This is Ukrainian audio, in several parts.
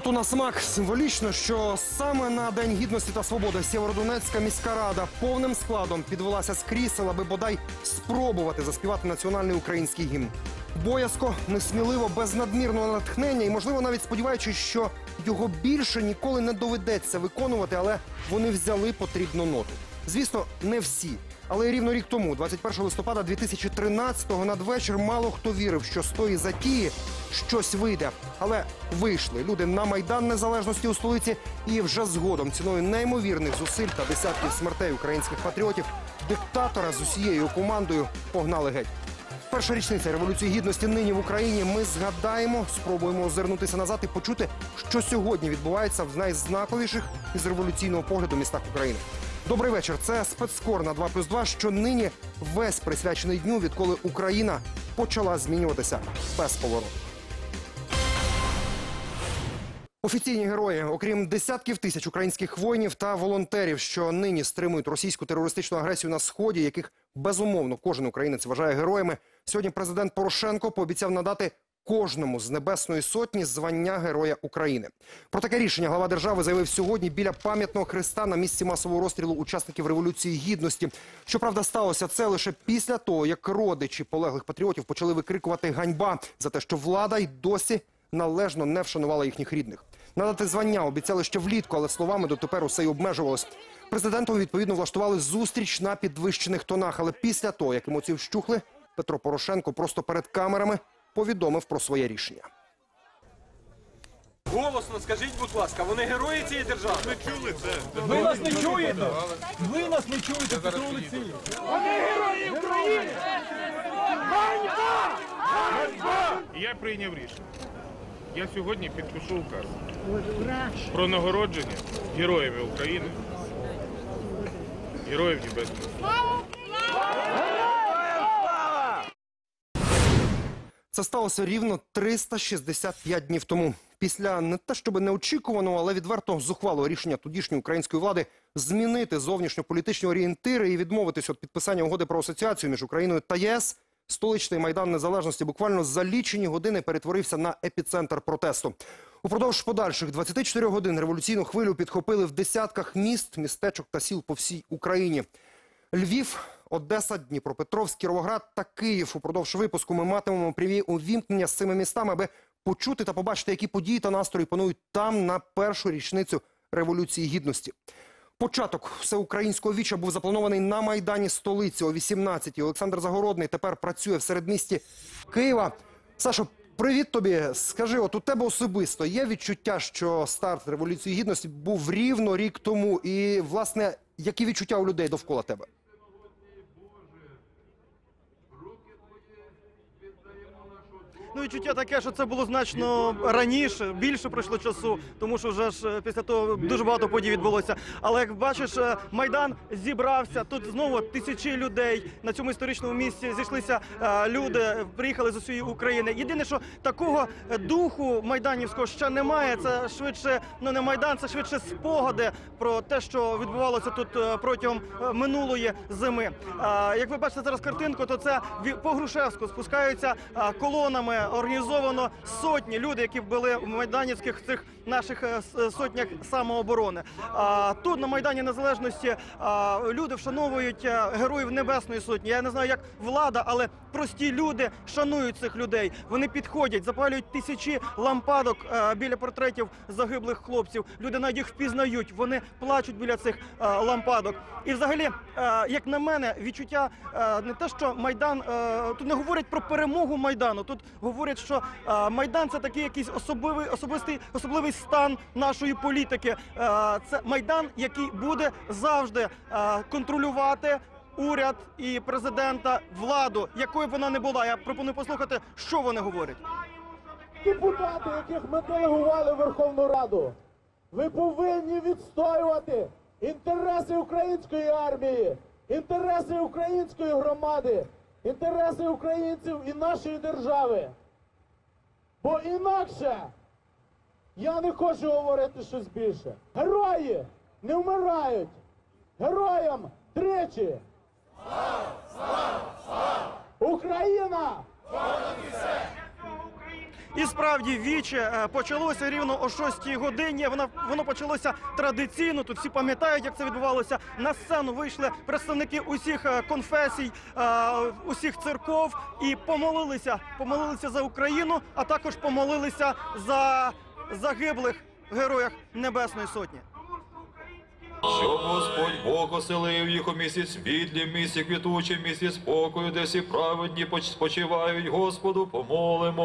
Ноту на смак символічно, що саме на День гідності та свободи Сєвєродонецька міська рада повним складом підвелася з крісел, аби бодай спробувати заспівати національний український гімн. Боязко, несміливо, без надмірного натхнення і, можливо, навіть сподіваючись, що його більше ніколи не доведеться виконувати, але вони взяли потрібну ноту. Звісно, не всі. Але рівно рік тому, 21 листопада 2013-го, надвечір мало хто вірив, що з тої затії щось вийде. Але вийшли люди на майдан незалежності у столиці, і вже згодом ціною неймовірних зусиль та десятків смертей українських патріотів диктатора з усією командою погнали геть. Перша річниця революції гідності нині в Україні. Ми згадаємо, спробуємо озирнутися назад і почути, що сьогодні відбувається в найзнаковіших із революційного погляду містах України. Добрий вечір. Це спецскор на 2 плюс 2, що нині весь присвячений дню, відколи Україна почала змінюватися без повороту. Офіційні герої, окрім десятків тисяч українських воїнів та волонтерів, що нині стримують російську терористичну агресію на сході, яких безумовно кожен українець вважає героями. Сьогодні президент Порошенко пообіцяв надати кожному з небесної сотні звання Героя України. Про таке рішення глава держави заявив сьогодні біля пам'ятного хреста на місці масового розстрілу учасників революції гідності. Щоправда, сталося це лише після того, як родичі полеглих патріотів почали викрикувати ганьба за те, що влада й досі належно не вшанувала їхніх рідних. Надати звання обіцяли ще влітку, але словами дотепер усе й обмежувалось. Президентові відповідно влаштували зустріч на підвищених тонах. Але після того, як емоції вщухли, Петро Порошенко просто перед камерами повідомив про своє рішення. Голосно скажіть, будь ласка, вони герої цієї держави? Ми чули це. Ви нас не чуєте? Ви нас не чуєте, Петро Олексійович. Я прийняв рішення. Я сьогодні підпишу указ про нагородження героями України, героїв Небесної. Це сталося рівно 365 днів тому. Після не те, щоб неочікуваного, але відверто зухвалого рішення тодішньої української влади змінити зовнішньополітичні орієнтири і відмовитися від підписання угоди про асоціацію між Україною та ЄС. Столичний майдан незалежності буквально за лічені години перетворився на епіцентр протесту. Упродовж подальших 24 годин революційну хвилю підхопили в десятках міст, містечок та сіл по всій Україні. Львів, Одеса, Дніпропетровськ, Кіровоград та Київ. Упродовж випуску ми матимемо прямі увімкнення з цими містами, аби почути та побачити, які події та настрої панують там на першу річницю революції гідності. Початок всеукраїнського віча був запланований на майдані столиці о 18-й. Олександр Загородний тепер працює в середмісті Києва. Сашо, привіт тобі. Скажи, от у тебе особисто є відчуття, що старт революції гідності був рівно рік тому, і власне які відчуття у людей довкола тебе? Ну, відчуття таке, що це було значно раніше, більше пройшло часу, тому що вже ж е, після того дуже багато подій відбулося. Але як бачиш, е, майдан зібрався. Тут знову тисячі людей на цьому історичному місці зійшлися е, люди, приїхали з усієї України. Єдине, що такого духу майданівського ще немає. Це швидше ну не майдан, це швидше спогади про те, що відбувалося тут протягом минулої зими. Як ви бачите зараз картинку, то це по Грушевську спускаються колонами. Організовано сотні людей, які були в майданівських цих наших е, сотнях самооборони. Тут на майдані незалежності люди вшановують е, героїв Небесної Сотні. Я не знаю, як влада, але прості люди шанують цих людей. Вони підходять, запалюють тисячі лампадок е, біля портретів загиблих хлопців. Люди навіть їх впізнають. Вони плачуть біля цих лампадок. І, взагалі, як на мене, відчуття не те, що майдан тут не говорять про перемогу майдану. Тут говорять, що майдан це такий якийсь особливий особистий особливий стан нашої політики. Е, Це майдан, який буде завжди е, контролювати. Уряд і президента владу, якою б вона не була. Я пропоную послухати, що вони говорять. депутати, яких ми делегували в Верховну Раду, ви повинні відстоювати інтереси української армії, інтереси української громади, інтереси українців і нашої держави. Бо інакше я не хочу говорити щось більше. Герої не вмирають. Героям тричі. Україна! І справді віче е, почалося рівно о 6 годині. Воно воно почалося традиційно. Тут всі пам'ятають, як це відбувалося. На сцену вийшли представники усіх е, конфесій, е, усіх церков і помолилися. Помолилися за Україну, а також помолилися за загиблих героях Небесної Сотні. Щоб Господь Бог оселив їх у місці світлі, місці квітучі, місці спокою, де всі праведні поч- спочивають, Господу помолимось.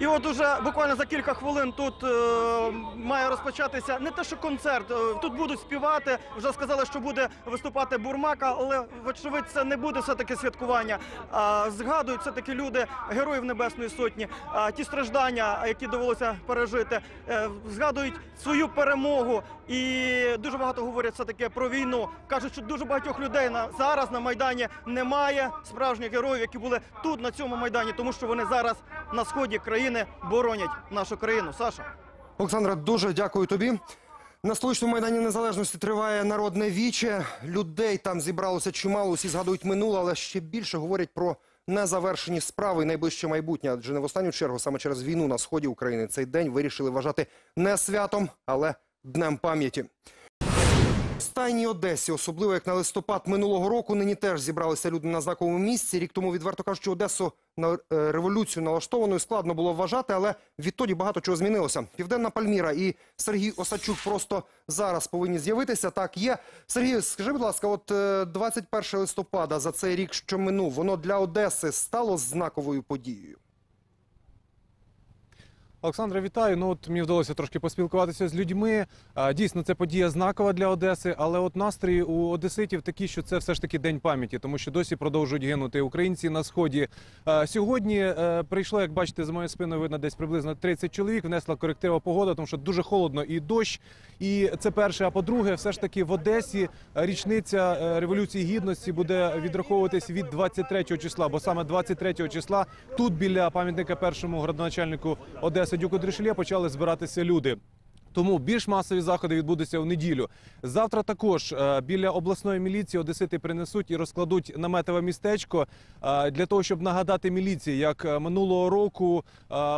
І от уже буквально за кілька хвилин тут е, має розпочатися не те, що концерт. е, тут будуть співати. Вже сказали, що буде виступати Бурмака, але вочевидь це не буде все таки святкування. А, згадують все таки люди героїв Небесної Сотні, а, ті страждання, які довелося пережити. Е, згадують свою перемогу і дуже багато говорять все таки про війну. кажуть, що дуже багатьох людей на зараз на майдані немає справжніх героїв, які були тут на цьому майдані, тому що вони зараз на сході країни боронять нашу країну. Саша. Олександра, дуже дякую тобі. На столичному майдані незалежності триває народне віче. Людей там зібралося чимало. Усі згадують минуле, але ще більше говорять про незавершені справи і найближче майбутнє. Адже не в останню чергу, саме через війну на сході України, цей день вирішили вважати не святом, але днем пам'яті. В Одесі, особливо як на листопад минулого року, нині теж зібралися люди на знаковому місці. Рік тому, відверто кажучи, Одесу на е, революцію налаштованою складно було вважати, але відтоді багато чого змінилося. Південна Пальміра і Сергій Осадчук просто зараз повинні з'явитися. Так є. Сергій, скажи, будь ласка, от е, 21 листопада за цей рік, що минув, воно для Одеси стало знаковою подією. Олександра, вітаю. Ну от мені вдалося трошки поспілкуватися з людьми. Дійсно, це подія знакова для Одеси, але от настрої у одеситів такі, що це все ж таки день пам'яті, тому що досі продовжують гинути українці на сході. Сьогодні е, прийшло, як бачите, за моєю спиною видно десь приблизно 30 чоловік. Внесла коректива погода, тому що дуже холодно і дощ. І це перше. А по-друге, все ж таки в Одесі річниця е, революції гідності буде відраховуватись від 23 числа, бо саме 23 числа тут біля пам'ятника першому градоначальнику Одеси Дюку Дришелє почали збиратися люди. Тому більш масові заходи відбудуться в неділю. Завтра також е, біля обласної міліції одесити принесуть і розкладуть наметове містечко е, для того, щоб нагадати міліції, як е, минулого року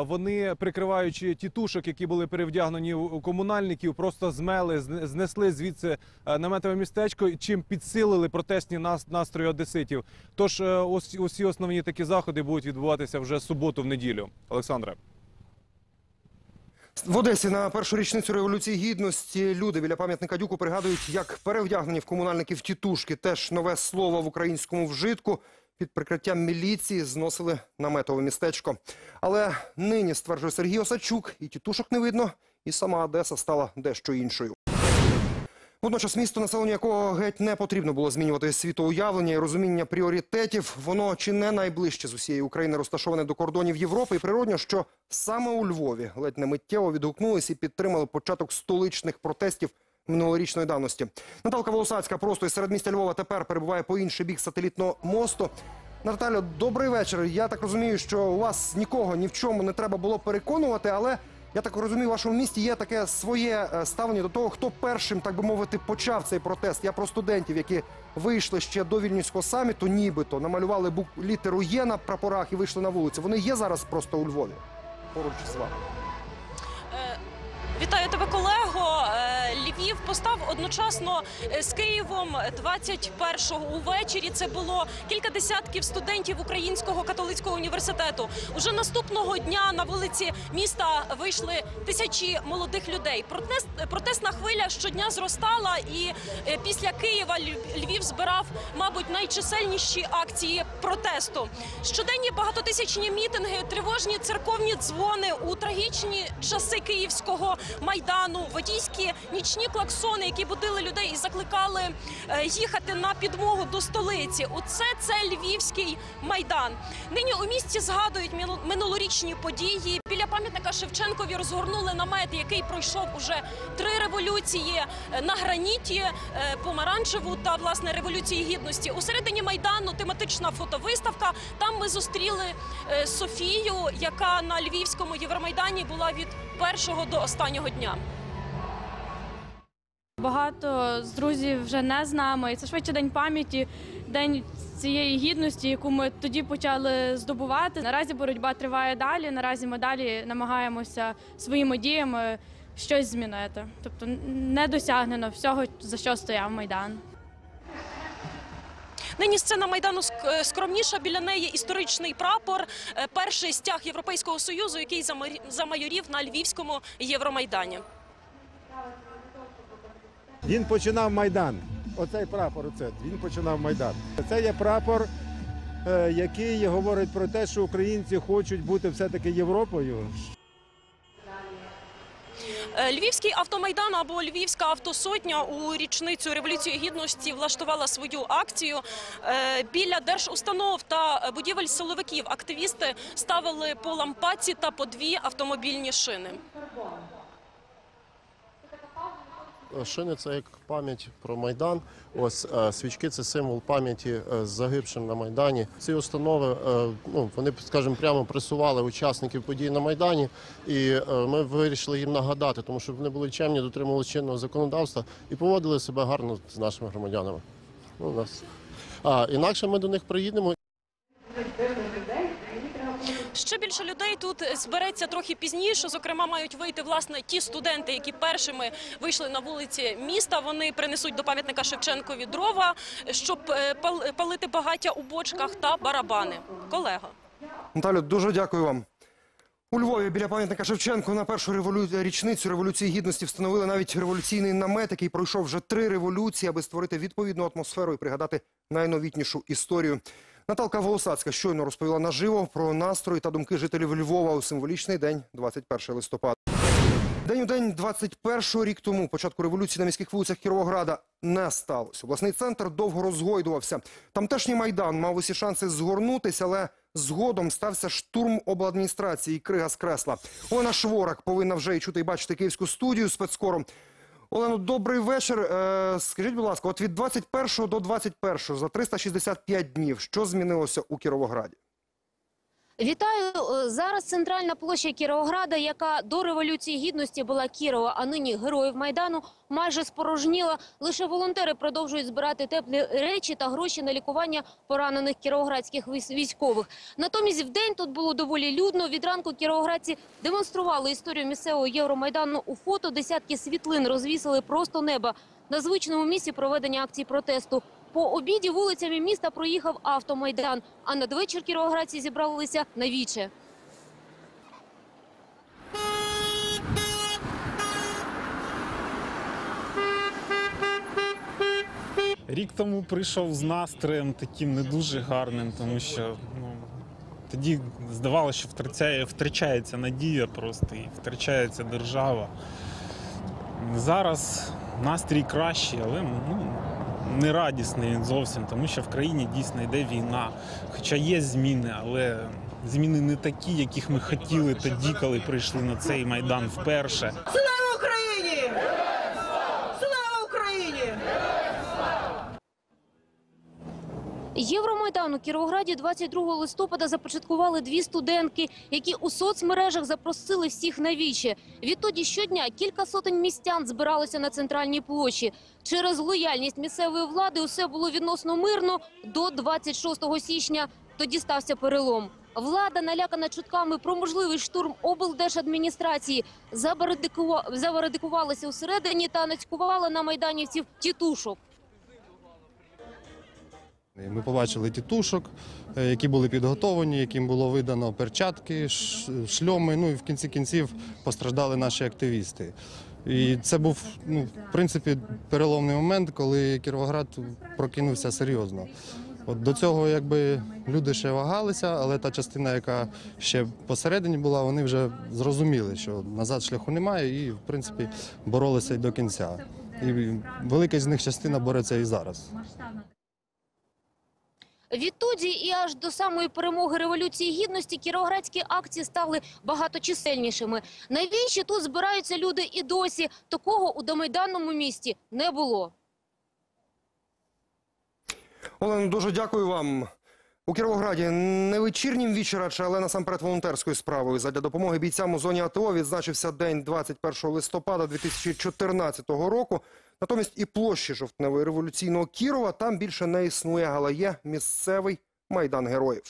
вони, прикриваючи тітушок, які були перевдягнені у комунальників, просто змели, знесли звідси наметове містечко, чим підсилили протестні настрої одеситів. Тож усі основні такі заходи будуть відбуватися вже суботу в неділю. Олександре. В Одесі на першу річницю революції гідності люди біля пам'ятника дюку пригадують, як перевдягнені в комунальників тітушки. Теж нове слово в українському вжитку. Під прикриттям міліції зносили наметове містечко. Але нині стверджує Сергій Осадчук, і тітушок не видно, і сама Одеса стала дещо іншою. Водночас місто, населенню якого геть не потрібно було змінювати світоуявлення і розуміння пріоритетів. Воно чи не найближче з усієї України розташоване до кордонів Європи. І природньо, що саме у Львові ледь не миттєво відгукнулися і підтримали початок столичних протестів минулорічної давності. Наталка Волосацька просто із середмістя Львова тепер перебуває по інший бік сателітного мосту. Наталя, добрий вечір. Я так розумію, що у вас нікого ні в чому не треба було переконувати, але я так розумію, в вашому місті є таке своє е, ставлення до того, хто першим, так би мовити, почав цей протест. Я про студентів, які вийшли ще до вільнюського саміту, нібито намалювали бук літеру Є на прапорах і вийшли на вулицю. Вони є зараз просто у Львові поруч з вами. Вітаю тебе, колего. Е, Львів постав одночасно е, з Києвом 21-го увечері. Це було кілька десятків студентів Українського католицького університету. Уже наступного дня на вулиці міста вийшли тисячі молодих людей. Протест, протестна хвиля щодня зростала, і е, після Києва Львів збирав, мабуть, найчисельніші акції протесту. Щоденні багатотисячні мітинги, тривожні церковні дзвони у трагічні часи київського майдану, водійські нічні клаксони, які будили людей і закликали е, їхати на підмогу до столиці. Оце це львівський майдан. Нині у місті згадують минулорічні події. Біля пам'ятника Шевченкові розгорнули намет, який пройшов уже три революції е, на граніті, е, помаранчеву та власне революції гідності. У середині майдану тематична фотовиставка. Там ми зустріли е, Софію, яка на львівському Євромайдані була від першого до останнього дня. Багато з друзів вже не з нами. І це швидше день пам'яті, день цієї гідності, яку ми тоді почали здобувати. Наразі боротьба триває далі. Наразі ми далі намагаємося своїми діями щось змінити. Тобто не досягнено всього, за що стояв майдан. Нині сцена майдану е, скромніша. Біля неї історичний прапор, е, перший стяг Європейського союзу, який замайорів на львівському Євромайдані. Він починав Майдан. Оцей прапор, оце, він починав Майдан. Це є прапор, е, який говорить про те, що українці хочуть бути все-таки Європою. Е, Львівський автомайдан або Львівська автосотня у річницю революції гідності влаштувала свою акцію. Е, Біля держустанов та будівель силовиків активісти ставили по лампаці та по дві автомобільні шини. Шини це як пам'ять про Майдан. Ось е, свічки це символ пам'яті е, з загибшим на Майдані. Ці установи е, ну, вони, скажімо, прямо пресували учасників подій на Майдані, і ми вирішили їм нагадати, тому що вони були чемні, дотримували чинного законодавства і поводили себе гарно з нашими громадянами. Ну, у нас. А інакше ми до них приїдемо Ще більше людей тут збереться трохи пізніше. Зокрема, мають вийти власне ті студенти, які першими вийшли на вулиці міста. Вони принесуть до пам'ятника Шевченкові дрова, щоб е, палити багаття у бочках та барабани. Колега. Наталю, дуже дякую вам. У Львові біля пам'ятника Шевченку на першу револю... річницю революції гідності встановили навіть революційний намет, який пройшов вже три революції, аби створити відповідну атмосферу і пригадати найновітнішу історію. Наталка Волосацька щойно розповіла наживо про настрої та думки жителів Львова у символічний день 21 листопада. День у день 21-го рік тому, початку революції на міських вулицях Кіровограда, не сталося. Обласний центр довго розгойдувався. Тамтешній майдан мав усі шанси згорнутися, але згодом стався штурм обладміністрації крига з кресла. Олена Шворак повинна вже і чути і бачити київську студію спецкором. Олено, добрий вечір. Е, скажіть, будь ласка, от від 21 до 21 за 365 днів, що змінилося у Кіровограді? Вітаю Е, зараз. Центральна площа Кіровограда, яка до революції гідності була Кірова, а нині героїв майдану, майже спорожніла. Лише волонтери продовжують збирати теплі речі та гроші на лікування поранених кіровоградських військ- військових. Натомість в день тут було доволі людно. Від ранку кіровоградці демонстрували історію місцевого Євромайдану у фото. Десятки світлин розвісили просто неба на звичному місці проведення акцій протесту. По обіді вулицями міста проїхав автомайдан, а надвечір кіровоградці зібралися на віче. Рік тому прийшов з настроєм таким не дуже гарним, тому що ну, тоді здавалося, що втрачає, втрачається надія просто і втрачається держава. Зараз настрій кращий, але ну, не радісний зовсім, тому що в країні дійсно йде війна. Хоча є зміни, але зміни не такі, яких ми хотіли тоді, коли прийшли на цей майдан вперше. Слава Україні! Слава Україні! Євромайдан у Кіровограді 22 листопада започаткували дві студентки, які у соцмережах запросили всіх на віче. Відтоді щодня кілька сотень містян збиралося на центральній площі. Через лояльність місцевої влади усе було відносно мирно до 26 січня. Тоді стався перелом. Влада, налякана чутками про можливий штурм облдержадміністрації, забарадикува- усередині та нацькувала на майданівців тітушок. Ми побачили тітушок, е, які були підготовлені, яким було видано перчатки, шльоми. Ну і в кінці кінців постраждали наші активісти. І це був ну, в принципі переломний момент, коли Кіровоград прокинувся серйозно. От до цього якби люди ще вагалися, але та частина, яка ще посередині була, вони вже зрозуміли, що назад шляху немає, і в принципі боролися й до кінця. І велика з них частина бореться і зараз. Відтоді і аж до самої перемоги Революції Гідності кіровоградські акції стали багаточисельнішими. Навіщо тут збираються люди і досі? Такого у домайданному місті не було. Олено, дуже дякую вам. У Кіровограді не вечірнім вічера, але насамперед волонтерською справою. Задля допомоги бійцям у зоні АТО відзначився день 21 листопада 2014 року. Натомість і площі жовтневої революційного Кірова там більше не існує, але є місцевий майдан героїв.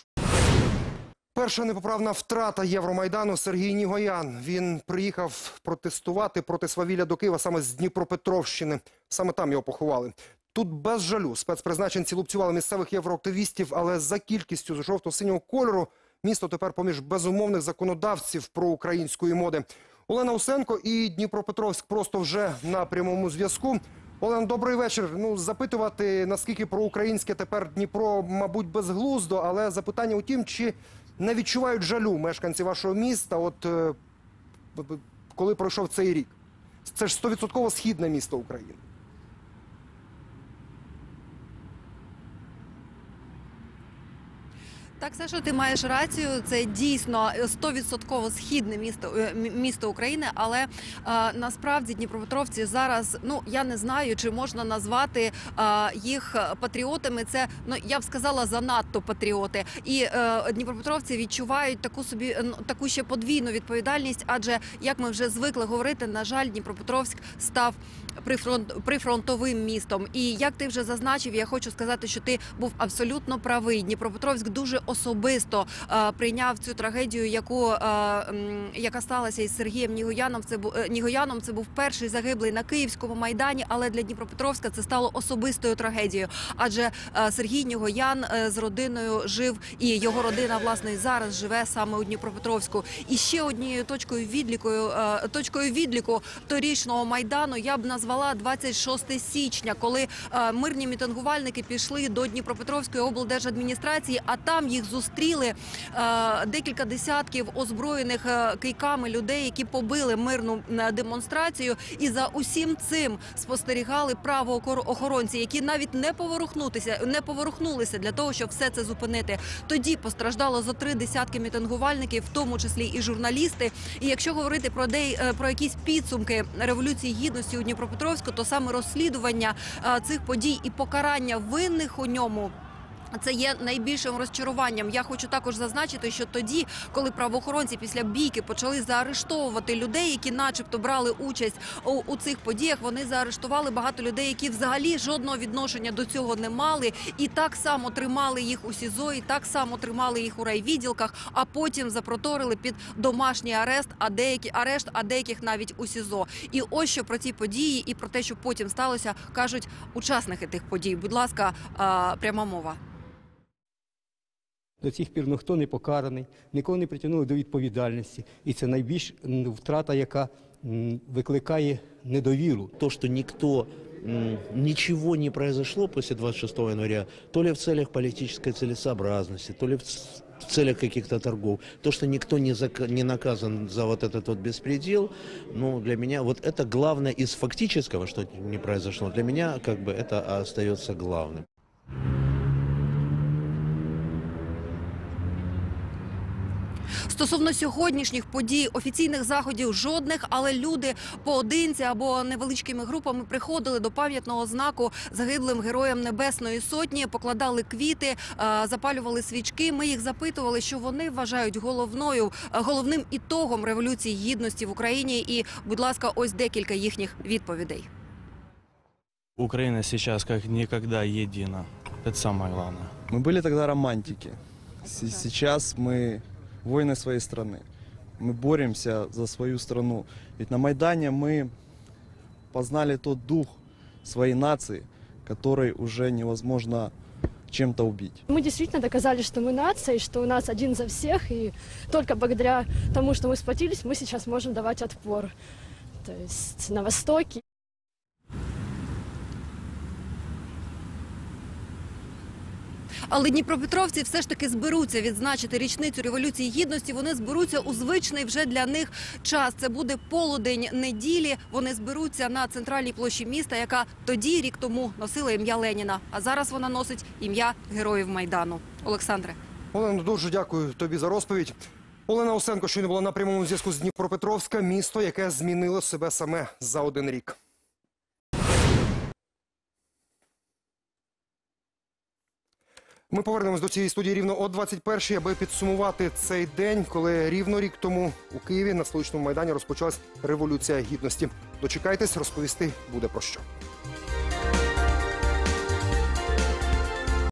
Перша непоправна втрата Євромайдану Сергій Нігоян. Він приїхав протестувати проти свавілля до Києва саме з Дніпропетровщини. Саме там його поховали. Тут без жалю спецпризначенці лупцювали місцевих євроактивістів, але за кількістю жовто-синього кольору місто тепер поміж безумовних законодавців проукраїнської моди. Олена Усенко і Дніпропетровськ просто вже на прямому зв'язку. Олена, добрий вечір. Ну запитувати наскільки проукраїнське тепер Дніпро, мабуть, безглуздо, але запитання у тім, чи не відчувають жалю мешканці вашого міста, от е, коли пройшов цей рік. Це ж стовідсотково східне місто України. Так, Саша, ти маєш рацію. Це дійсно 100% східне місто е, місто України. Але е, насправді Дніпропетровці зараз, ну я не знаю, чи можна назвати е, їх патріотами. Це ну я б сказала занадто патріоти. І е, Дніпропетровці відчувають таку собі е, таку ще подвійну відповідальність. Адже як ми вже звикли говорити, на жаль, Дніпропетровськ став прифронт прифронтовим містом. І як ти вже зазначив, я хочу сказати, що ти був абсолютно правий. Дніпропетровськ дуже особисто е, прийняв цю трагедію, яку е, яка сталася із Сергієм Нігояном. Це бу- е, Нігояном. Це був перший загиблий на київському майдані, але для Дніпропетровська це стало особистою трагедією. Адже Сергій Нігоян з родиною жив, і його родина власне зараз живе саме у Дніпропетровську. І ще однією точкою відлікою, точкою відліку торічного майдану я б назвала 26 січня, коли мирні мітингувальники пішли до Дніпропетровської облдержадміністрації, а там їх зустріли е, декілька десятків озброєних е, кийками людей, які побили мирну е, демонстрацію. І за усім цим спостерігали правоохоронці, які навіть не поворухнутися, не поворухнулися для того, щоб все це зупинити. Тоді постраждало за три десятки мітингувальників, в тому числі і журналісти. І якщо говорити про дей, е, про якісь підсумки революції гідності у Дніпропетровську, то саме розслідування цих подій і покарання винних у ньому. Це є найбільшим розчаруванням. Я хочу також зазначити, що тоді, коли правоохоронці після бійки почали заарештовувати людей, які, начебто, брали участь у, у цих подіях, вони заарештували багато людей, які взагалі жодного відношення до цього не мали, і так само тримали їх у СІЗО, і так само тримали їх у райвідділках, а потім запроторили під домашній арест, а деякі арешт, а деяких навіть у СІЗО. І ось що про ці події і про те, що потім сталося, кажуть учасники тих подій. Будь ласка, пряма мова. До цих пір ніхто не покараний, нікого не притягнули до відповідальності. І це найбільш м, втрата, яка м, викликає недовіру. То, что никто м, ничего не произошло после 26 января, то ли в целях политической целесообразности, то ли в ц- в целях каких-то торгов, то, что никто не, зак- не наказан за вот этот вот беспредел, ну, для меня вот это главное из фактического, что не произошло, для меня как бы это остается главным. Стосовно сьогоднішніх подій, офіційних заходів жодних, але люди поодинці або невеличкими групами приходили до пам'ятного знаку загиблим героям Небесної Сотні, покладали квіти, е, запалювали свічки. Ми їх запитували, що вони вважають головною е, головним ітогом революції гідності в Україні. І, будь ласка, ось декілька їхніх відповідей. Украина сейчас как никогда едина. Это самое главное. Мы были тогда романтики. С- Сейчас мы воины своей страны. Мы боремся за свою страну. Ведь на Майдане мы познали тот дух своей нации, который уже невозможно чем-то убить. Мы действительно доказали, что мы нация, и что у нас один за всех, и только благодаря тому, что мы сплотились, мы сейчас можем давать отпор. То есть на Востоке Але дніпропетровці все ж таки зберуться відзначити річницю революції гідності. Вони зберуться у звичний вже для них час. Це буде полудень неділі. Вони зберуться на центральній площі міста, яка тоді рік тому носила ім'я Леніна. А зараз вона носить ім'я героїв майдану. Олександре. Олено, дуже дякую тобі за розповідь. Олена Осенко щойно була на прямому зв'язку з Дніпропетровська, місто, яке змінило себе саме за один рік. Ми повернемось до цієї студії рівно о 21-й, аби підсумувати цей день, коли рівно рік тому у Києві на столичному майдані розпочалась революція гідності. Дочекайтесь, розповісти буде про що.